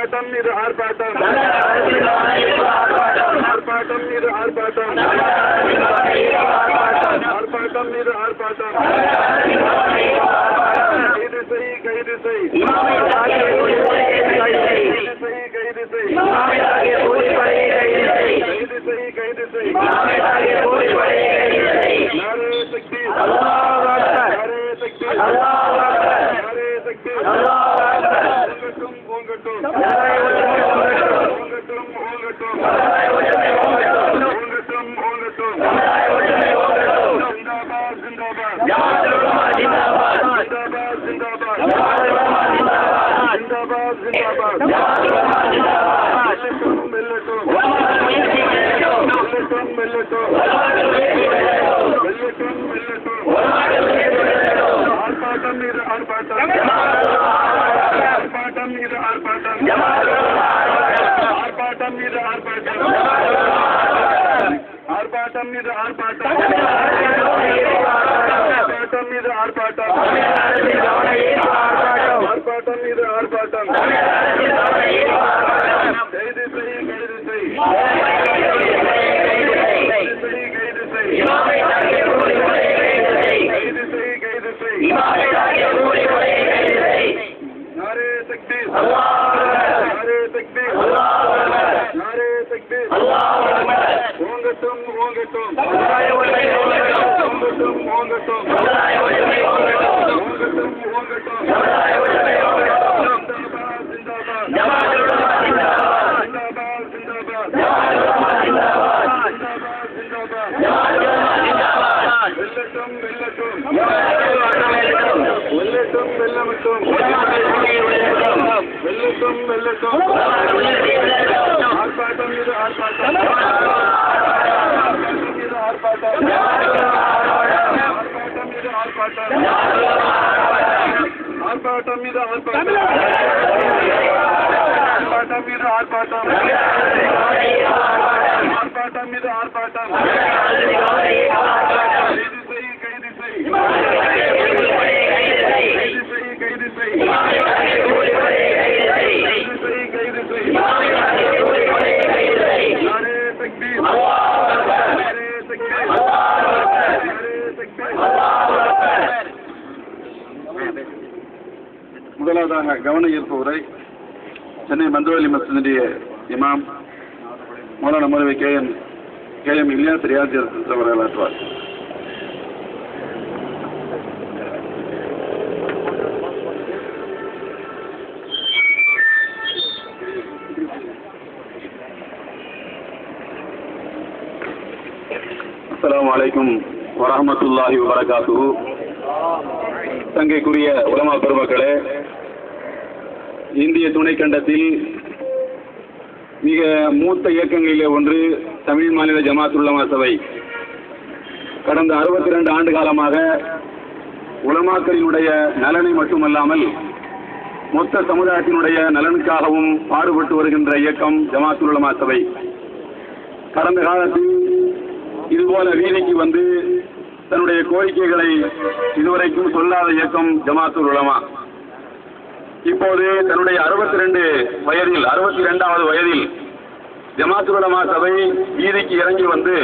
ஆர்ப்பாட்டம் மீது ஆர்ப்பாட்டம் Thank you. மீது ஆர்ப்பாட்டம். ஆர்ப்பாட்டம். மீது ஆர்ப்பாட்டம். ஆர்ப்பாட்டம். மீது ஆர்ப்பாட்டம். வெல்லட்டும் வெல்லட்டும் வெல்லமட்டும் வெல்லட்டும் வெல்லட்டும் ஆர்ப்பாட்டம் மீது ஆர்ப்பாட்டம் ஆர்ப்பாட்டம் மீது ஆர்ப்பாட்டம் ஆர்ப்பாட்டம் மீது ஆர்ப்பாட்டம் ஆர்ப்பாட்டம் மீது ஆர்ப்பாட்டம் ஆர்ப்பாட்டம் மீது ஆர்ப்பாட்டம் ஆர்ப்பாட்டம் மீது ஆர்ப்பாட்டம் முதலாவதாக கவன ஈர்ப்பு உரை. சென்னை மந்தவெளி மசனுடைய இமாம் Maulana Moulavi K M K M Ilyas Riyaji அவர்கள் ஆற்றுவார். அஸ்ஸலாமு அலைக்கும் வரஹ்மத்துல்லாஹி வபரகாத்துஹு. தங்கைக்குரிய உலமா பெருமக்களே இந்திய துணைக்கண்டத்தில் மிக மூத்த இயக்கங்களிலே ஒன்று தமிழ் மாநில ஜமாத்துல்லமா சபை. கடந்த அறுபத்தி ரெண்டு ஆண்டு காலமாக உலமாக்களினுடைய நலனை மட்டுமல்லாமல் மொத்த சமுதாயத்தினுடைய நலனுக்காகவும் பாடுபட்டு வருகின்ற இயக்கம் ஜமாத்துல்லமா சபை. கடந்த காலத்தில் இதுபோல வீதிக்கு வந்து தன்னுடைய கோரிக்கைகளை இதுவரைக்கும் சொல்லாத இயக்கம் ஜமாத்துல் உலமா. இப்போது தன்னுடைய அறுபத்தி ரெண்டு வயதில் அறுபத்தி ரெண்டாவது வயதில் ஜமாத்துல் உலமா சபை வீதிக்கு இறங்கி வந்து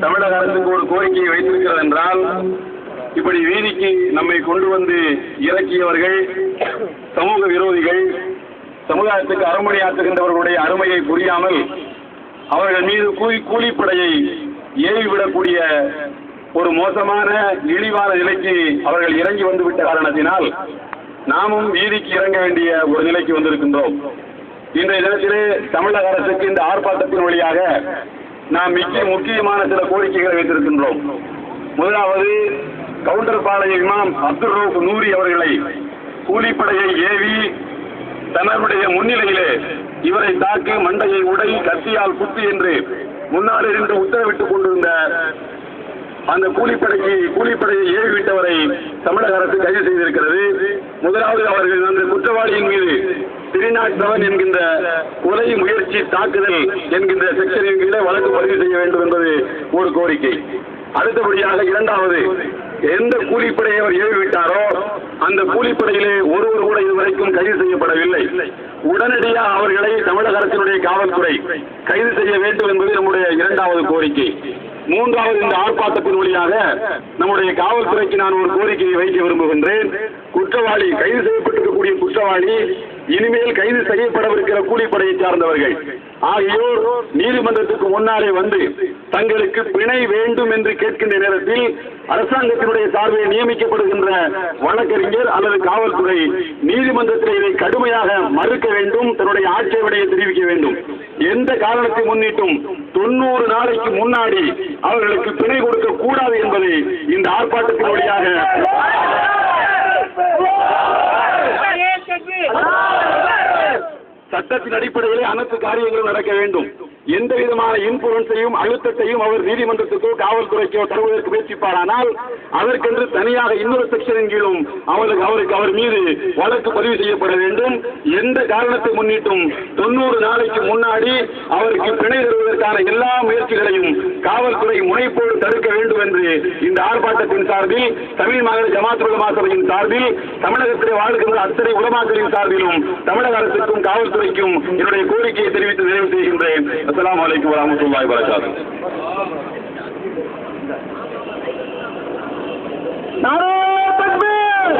தமிழக அரசுக்கு ஒரு கோரிக்கையை வைத்திருக்கிறது என்றால் இப்படி வீதிக்கு நம்மை கொண்டு வந்து இறக்கியவர்கள் சமூக விரோதிகள் சமுதாயத்துக்கு அருமணியாற்றுகின்றவர்களுடைய அருமையை புரியாமல் அவர்கள் மீது கூலி கூலிப்படையை ஏவிவிடக்கூடிய ஒரு மோசமான இழிவான நிலைக்கு அவர்கள் இறங்கி வந்துவிட்ட காரணத்தினால் நாமும் வீதிக்கு இறங்க வேண்டிய ஒரு நிலைக்கு வந்திருக்கின்றோம். இன்றைய தினத்திலே தமிழக அரசுக்கு இந்த ஆர்ப்பாட்டத்தின் வழியாக நாம் மிக்க முக்கியமான சில கோரிக்கைகளை வைத்திருக்கின்றோம். முதலாவது கவுண்டர் பாளைய இமாம் அப்துல் ரவுப் நூரி அவர்களை கூலிப்படையை ஏவி தன்னுடைய முன்னிலையிலே இவரை தாக்கு மண்டையை உடை கத்தியால் குத்து என்று முன்னால் இருந்து உத்தரவிட்டுக் கொண்டிருந்த அந்த கூலிப்படைக்கு கூலிப்படையை ஏவி விட்டவரை தமிழக அரசு கைது செய்திருக்கிறது. முதலாவது அவர்கள் அந்த குற்றவாளியின் மீது த்ரீ என்கின்ற கொலை முயற்சி தாக்குதல் என்கின்ற செக்ஷனின் கீழே வழக்கு பதிவு செய்ய வேண்டும் என்பது ஒரு கோரிக்கை. அடுத்தபடியாக இரண்டாவது எந்த கூலிப்படையை அவர் ஏவிவிட்டாரோ அந்த கூலிப்படையிலே ஒருவர் கூட இதுவரைக்கும் கைது செய்யப்படவில்லை. உடனடியாக அவர்களை தமிழக அரசினுடைய காவல்துறை கைது செய்ய வேண்டும் என்பது நம்முடைய இரண்டாவது கோரிக்கை. மூன்றாவது இந்த ஆர்ப்பாட்டத்தின் வழியாக நம்முடைய காவல்துறைக்கு நான் ஒரு கோரிக்கையை வைக்க விரும்புகின்றேன். குற்றவாளி கைது செய்யப்பட்டிருக்கக்கூடிய குற்றவாளி இனிமேல் கைது செய்யப்படவிருக்கிற கூலிப்படையை சார்ந்தவர்கள். ஆகியோர் நீதிமன்றத்துக்கு முன்னாலே வந்து தங்களுக்கு பிணை வேண்டும் என்று கேட்கின்ற நேரத்தில் அரசாங்கத்தினுடைய சார்பில் நியமிக்கப்படுகின்ற வழக்கறிஞர் அல்லது காவல்துறை நீதிமன்றத்தில் இதை கடுமையாக மறுக்க வேண்டும் தன்னுடைய ஆட்சேபனையை தெரிவிக்க வேண்டும். எந்த காரணத்தை முன்னிட்டும் தொண்ணூறு நாளைக்கு முன்னாடி அவர்களுக்கு பிணை கொடுக்க கூடாது என்பதை இந்த ஆர்ப்பாட்டத்தின் வழியாக சட்டத்தின் அடிப்படையிலே அனைத்து காரியங்களும் நடக்க வேண்டும். எந்த விதமான இன்ஃபுளுன்ஸையும் அழுத்தத்தையும் அவர் நீதிமன்றத்துக்கோ காவல்துறைக்கோ தருவதற்கு முயற்சிப்பாரானால் அதற்கென்று தனியாக இன்னொரு செக்ஷனின் கீழும் அவருக்கு அவருக்கு அவர் மீது வழக்கு பதிவு செய்யப்பட வேண்டும். எந்த காரணத்தை முன்னிட்டும் தொண்ணூறு நாளைக்கு முன்னாடி அவருக்கு பிணை தருவதற்கான எல்லா முயற்சிகளையும் காவல்துறை முனைப்போடு தடுக்க வேண்டும் என்று இந்த ஆர்ப்பாட்டத்தின் சார்பில் தமிழ் மாநில ஜமாத் உலமா சபையின் சார்பில் தமிழகத்திலே வாழ்கின்ற அத்தனை உலமாக்களின் சார்பிலும் தமிழக அரசுக்கும் காவல்துறைக்கும் என்னுடைய கோரிக்கையை தெரிவித்து நிறைவு செய்கின்றேன். السلام علیکم ورحمۃ اللہ وبرکاتہ۔ نعرہ تکبیر!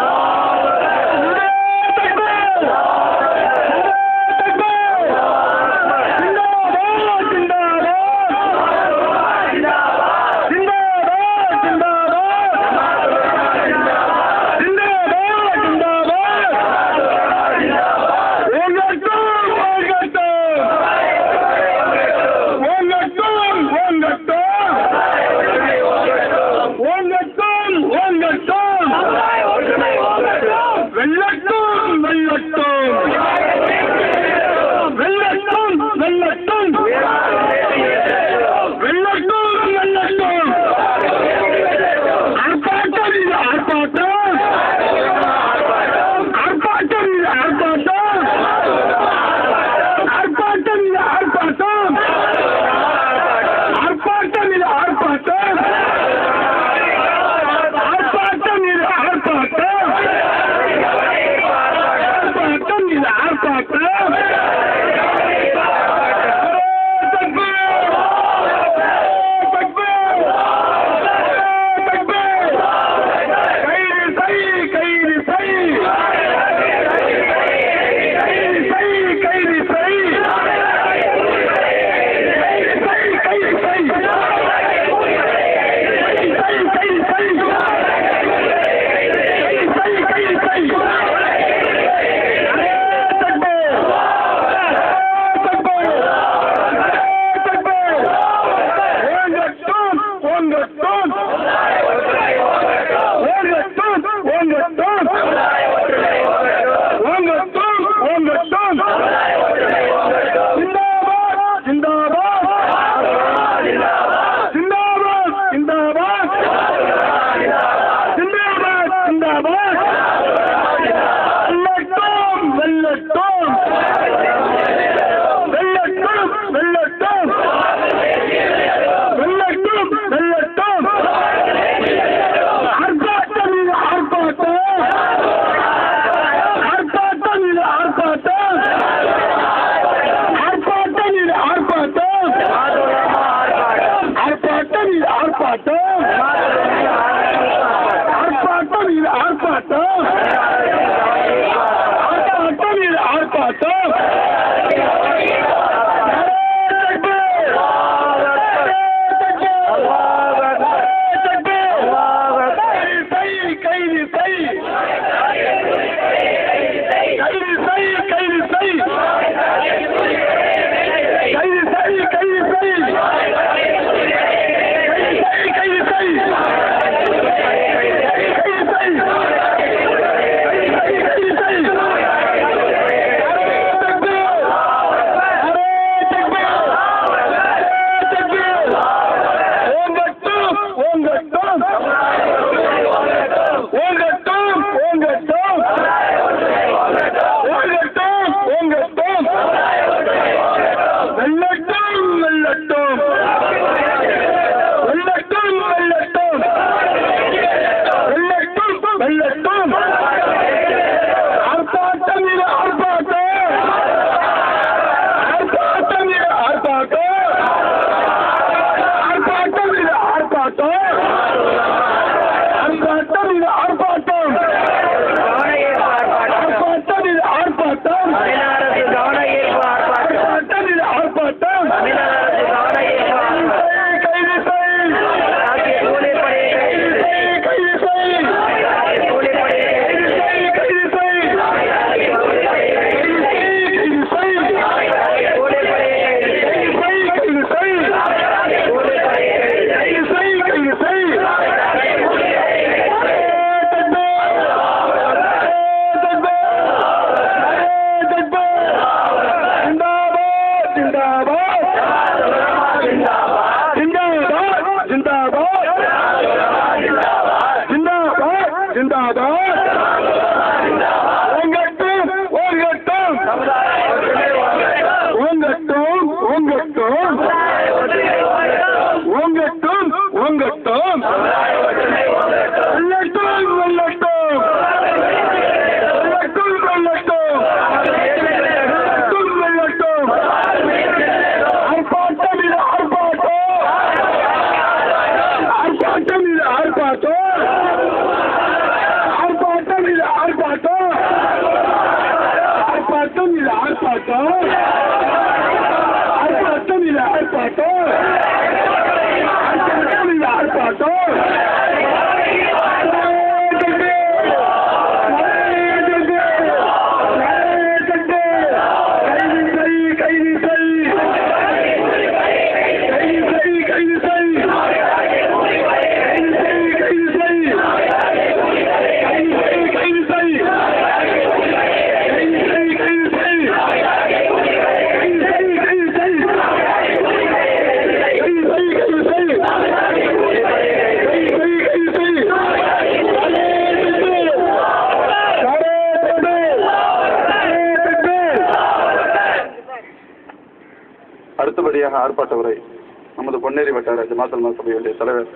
வட்டார ஜமாத்தல் மசபையுடைய தலைவர்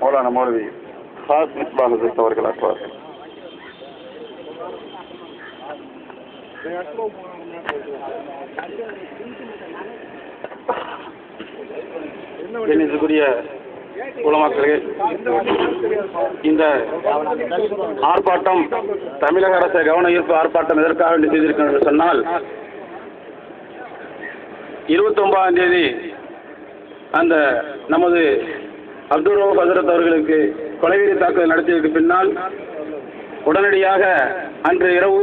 மௌலான மௌலவி ஹாஸ் மிஸ்பால் அவர்கள் ஆற்றுவார்கள் கண்ணியத்துக்குரிய உலமாக்களே இந்த ஆர்ப்பாட்டம் தமிழக அரசு கவன ஈர்ப்பு ஆர்ப்பாட்டம் எதற்காக வேண்டி செய்திருக்கிறோம் என்று சொன்னால் இருபத்தி ஒன்பதாம் தேதி அந்த நமது அப்துல் ரவுப் ஹசரத் அவர்களுக்கு கொலைவெறி தாக்குதல் நடத்தியதற்கு பின்னால் உடனடியாக அன்று இரவு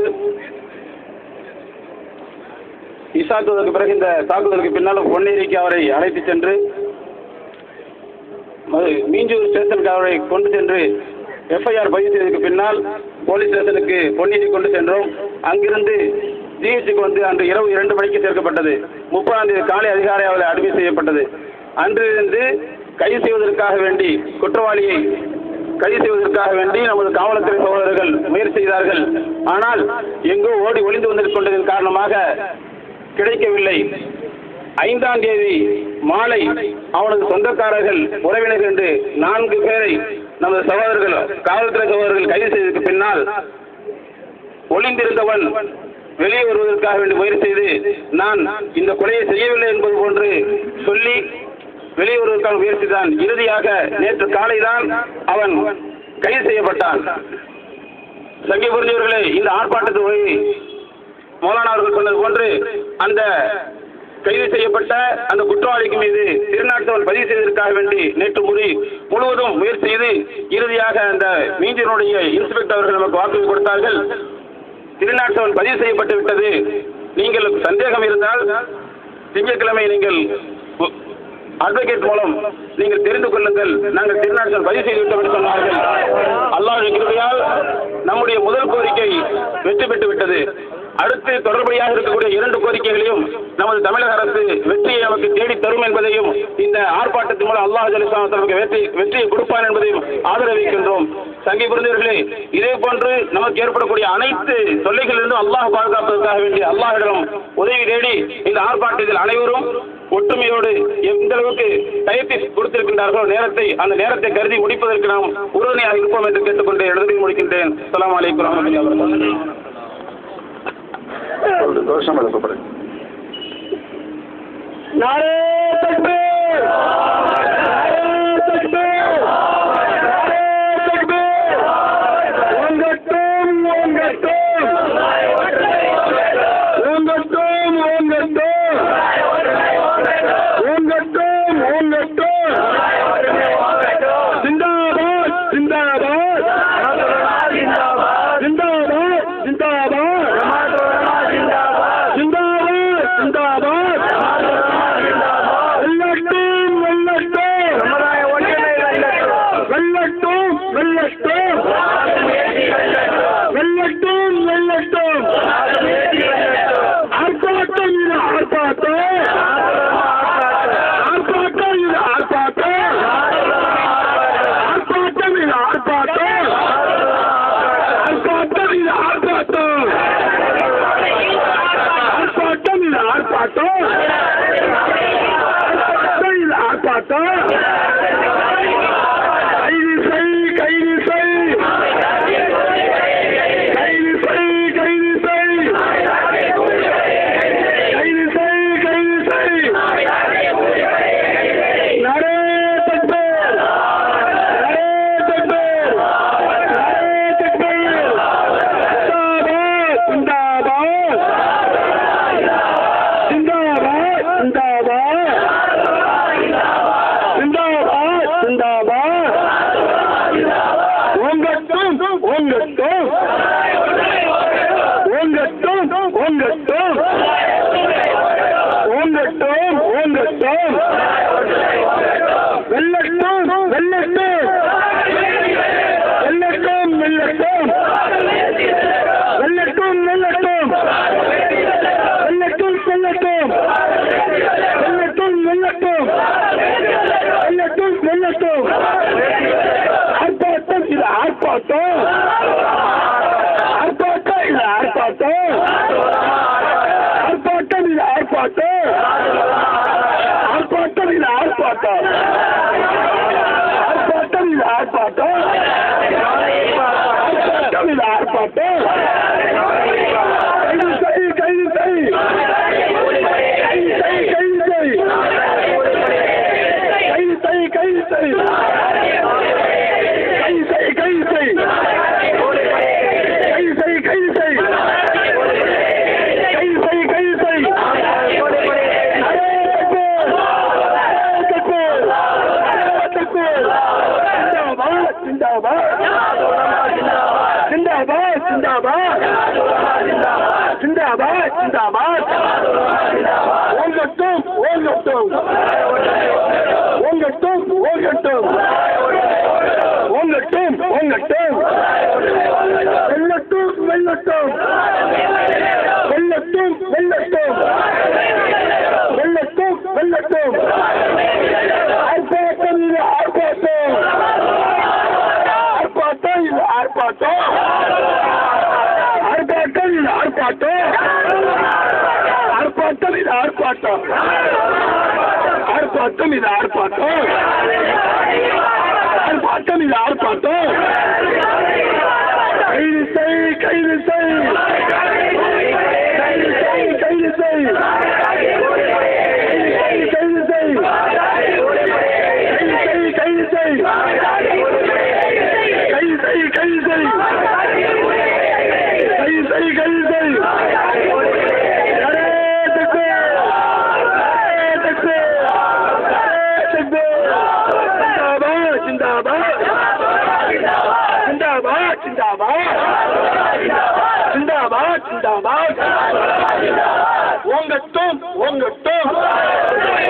இசாக்குவதற்கு பிறகு இந்த தாக்குதலுக்கு பின்னால் பொன்னேரிக்கு அவரை அழைத்துச் சென்று அது மீஞ்சூர் ஸ்டேஷனுக்கு அவரை கொண்டு சென்று எஃப்ஐஆர் பதிவு செய்ததுக்கு பின்னால் போலீஸ் ஸ்டேஷனுக்கு பொன்னேரி கொண்டு சென்றோம். அங்கிருந்து ஜிஹெச்சுக்கு வந்து அன்று இரவு இரண்டு மணிக்கு சேர்க்கப்பட்டது. முப்பதாம் தேதி காலை அதிகாலை அவரை அடிமை செய்யப்பட்டது. அன்றிலிருந்து கைது செய்வதற்காக வேண்டி குற்றவாளியை கைது செய்வதற்காக வேண்டி நமது காவல்துறை சகோதரர்கள் முயற்சி செய்தார்கள். ஆனால் எங்கோ ஓடி ஒளிந்து வந்து கொண்டதன் காரணமாக கிடைக்கவில்லை. ஐந்தாம் தேதி மாலை அவனது சொந்தக்காரர்கள் உறவினர்கள் என்று நான்கு பேரை நமது சகோதரர்கள் காவல்துறை சகோதரர்கள் கைது செய்ததற்கு பின்னால் ஒளிந்திருந்தவன் வெளியே வருவதற்காக வேண்டி முயற்சி செய்து நான் இந்த கொலையை செய்யவில்லை என்பது போன்று சொல்லி வெளியுறவுக்கான வருவதற்கான முயற்சி தான் இறுதியாக நேற்று காலை தான் அவன் கைது செய்யப்பட்டான். சங்கி புரிஞ்சவர்களே இந்த ஆர்ப்பாட்டத்தை போய் மௌலானா அவர்கள் சொன்னது போன்று அந்த கைது செய்யப்பட்ட அந்த குற்றவாளிக்கு மீது திருநாட்டவன் பதிவு செய்வதற்காக வேண்டி நேற்று முறி முழுவதும் முயற்சி செய்து இறுதியாக அந்த மீஞ்சனுடைய இன்ஸ்பெக்டர் அவர்கள் நமக்கு வாக்குறுதி கொடுத்தார்கள். திருநாட்டவன் பதிவு செய்யப்பட்டு விட்டது. நீங்கள் சந்தேகம் இருந்தால் திங்கட்கிழமை நீங்கள் அட்வொகேட் மூலம் நீங்கள் தெரிந்து கொள்ளுங்கள். நாங்கள் திருநாட்டவன் பதிவு செய்து விட்டோம் என்று சொன்னார்கள். அல்லாஹ் கிருபையால் நம்முடைய முதல் கோரிக்கை வெற்றி பெற்று விட்டது அடுத்து தொடர்படியாக இருக்கக்கூடிய இரண்டு கோரிக்கைகளையும் நமது தமிழக அரசு வெற்றியை நமக்கு தேடி தரும் என்பதையும் இந்த ஆர்ப்பாட்டத்தின் மூலம் அல்லாஹ் ஜலிஸ்லாம் நமக்கு வெற்றி வெற்றியை கொடுப்பான் என்பதையும் ஆதரவிக்கின்றோம் சங்கி புரிந்தவர்களே இதே போன்று நமக்கு ஏற்படக்கூடிய அனைத்து தொல்லைகளிலிருந்தும் அல்லாஹ் பாதுகாப்பதற்காக வேண்டிய அல்லாஹிடம் உதவி தேடி இந்த ஆர்ப்பாட்டத்தில் அனைவரும் ஒற்றுமையோடு எந்த அளவுக்கு டயத்தை கொடுத்திருக்கின்றார்களோ நேரத்தை அந்த நேரத்தை கருதி முடிப்பதற்கு நாம் உறுதுணையாக இருப்போம் என்று கேட்டுக்கொண்டு எழுதி முடிக்கின்றேன். அஸ்ஸலாமு அலைக்கும் வரஹ்மத்துல்லாஹி வபரகாத்துஹு. தோஷம் எழுப்பப்படுது bom? ஓங்கட்டும் ஓங்கட்டும் ஓங்கட்டும் ஓங்கட்டும் ஓங்கட்டும் வெள்ளட்டும் வெள்ளட்டும் வெள்ளட்டும் வெள்ளட்டும் வெள்ளட்டும் வெள்ளட்டும் ஆர்ப்பாட்டம் இது ஆர்ப்பாட்டம். ஆர்ப்பாட்டம் இது ஆர்ப்பாட்டம். ஆர்ப்பாட்டம் இது ஆர்ப்பாட்டம். ஆர்ப்பாட்டம் இது ஆர்ப்பாட்டம். ஆர்ப்பாட்டம் இது ஆர்ப்பாட்டம் ஆர்ப்பாட்டம் இது ஆர்ப்பாட்டம்